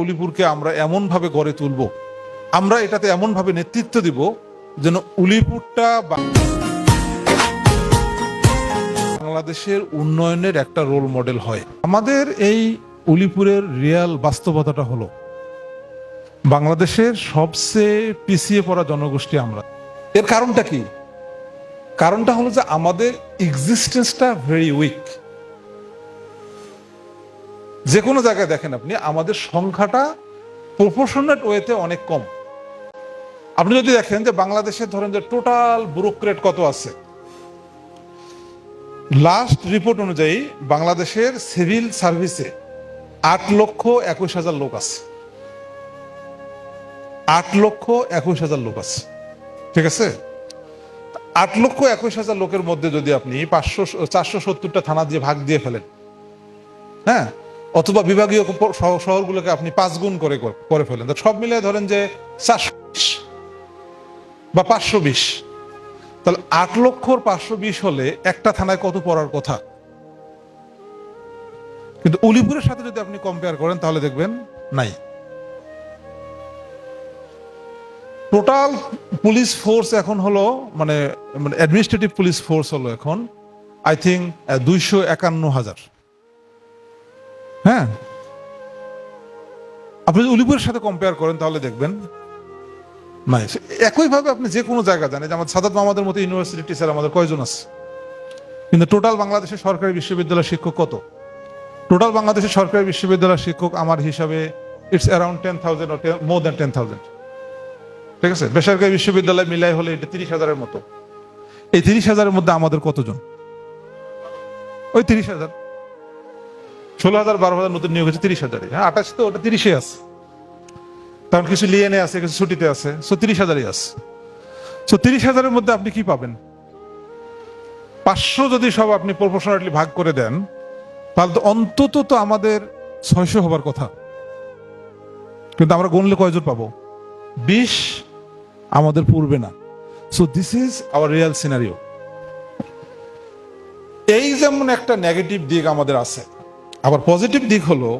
উলিপুরকে আমরা এমনভাবে গড়ে তুলব, আমরা এটাতে এমনভাবে নেতৃত্ব দিব যেন উলিপুরটা বাংলাদেশের উন্নয়নের একটা রোল মডেল হয়। আমাদের এই উলিপুরের রিয়াল বাস্তবতাটা হলো, বাংলাদেশের সবচেয়ে পিছিয়ে পড়া জনগোষ্ঠী আমরা। এর কারণটা কি? কারণটা হলো যে আমাদের এক্সিস্টেন্সটা ভেরি উইক যে কোনো জায়গায় দেখেন আপনি, আমাদের সংখ্যাটা প্রপোর্শনেট ওয়েতে অনেক কম। আপনি যদি দেখেন যে বাংলাদেশের ধরেন যে টোটাল ব্যুরোক্রেট কত আছে লাস্ট রিপোর্ট অনুযায়ী বাংলাদেশের সিভিল সার্ভিসে আট লক্ষ একুশ হাজার লোক আছে। আট লক্ষ একুশ হাজার লোক আছে, ঠিক আছে? আট লক্ষ একুশ হাজার লোকের মধ্যে যদি আপনি পাঁচশো, চারশো সত্তরটা থানা দিয়ে ভাগ দিয়ে ফেলেন হ্যাঁ? অথবা বিভাগীয় শহরগুলোকে আপনি পাঁচ গুণ করে কর- ফেলেন। সব মিলে ধরেন যে চারশো বিশ বা পাঁচশো বিশ। তাহলে আট লক্ষর পাঁচশো বিশ হলে একটা থানায় কত পড়ার কথা? কিন্তু উলিপুরের সাথে যদি আপনি কম্পেয়ার করেন, তাহলে দেখবেন নাই। টোটাল পুলিশ ফোর্স এখন হলো মানে মানে অ্যাডমিনিস্ট্রেটিভ পুলিশ ফোর্স হলো এখন আই থিঙ্ক দুইশো একান্ন হাজার। হ্যাঁ। আপনি যদি উলিপুরের সাথে কম্পেয়ার করেন, তাহলে দেখবেন। নাই একইভাবে আপনি যে কোনো জায়গা জানেন যে আমাদের সাদাত মামাদের মতো ইউনিভার্সিটি টিচার আমাদের কয়জন আছে? কিন্তু টোটাল বাংলাদেশের সরকারি বিশ্ববিদ্যালয়ের শিক্ষক কত? টোটাল বাংলাদেশের সরকারি বিশ্ববিদ্যালয়ের শিক্ষক আমার হিসাবে it's around ten thousand more than ten thousand ঠিক আছে? বেসরকারি বিশ্ববিদ্যালয় মিলাই হলে এটা তিরিশ হাজারের মতো। এই তিরিশ হাজারের মধ্যে আমাদের কতজন? ওই তিরিশ হাজার। ষোলো হাজার বারো হাজার নতুন নিয়োগ হচ্ছে তিরিশ হাজারই। হ্যাঁ আঠাশ তো ওটা তিরিশে আছে। কারণ কিছু লিয়েনে আছে, কিছু ছুটিতে আছে সো তিরিশ হাজারই আছে। সো তিরিশ হাজারের মধ্যে আপনি কি পাবেন? পাঁচশো যদি সব আপনি প্রফেশনালি ভাগ করে দেন, তাহলে তো অন্তত তো আমাদের ছয়শো হবার কথা। কিন্তু আমরা গুনলে কয়জন পাবো? বিশ আমাদের পূর্বে না। So this is our real scenario এই যেমন একটা নেগেটিভ দিক আমাদের আছে আবার পজিটিভ দিক হলো,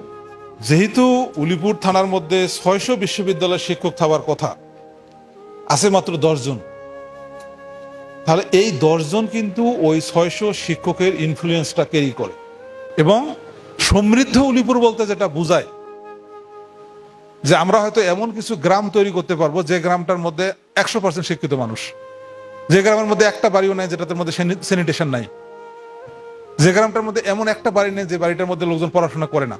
যেহেতু উলিপুর থানার মধ্যে ছয়শো বিশ্ববিদ্যালয়ের শিক্ষক থাকার কথা, আছে মাত্র দশজন। তাহলে এই দশজন কিন্তু ওই ছয়শো শিক্ষকের ইনফ্লুয়েন্সটা ক্যারি করে। এবং সমৃদ্ধ উলিপুর বলতে যেটা বোঝায়, যে আমরা হয়তো এমন কিছু গ্রাম তৈরি করতে পারব যে গ্রামটার মধ্যে একশো পার্সেন্ট শিক্ষিত মানুষ। যে গ্রামের মধ্যে একটা বাড়িও নাই যেটাতে মধ্যে স্যানিটেশন নাই। যে গ্রামটার মধ্যে এমন একটা বাড়ি নেই যে বাড়িটার মধ্যে লোকজন পড়াশোনা করে না।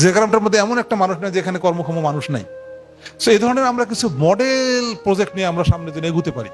যে গ্রামটার মধ্যে এমন একটা মানুষ নেই যেখানে কর্মক্ষম মানুষ নাই। সো এই ধরনের আমরা কিছু মডেল প্রজেক্ট নিয়ে আমরা সামনে দিন এগুতে পারি।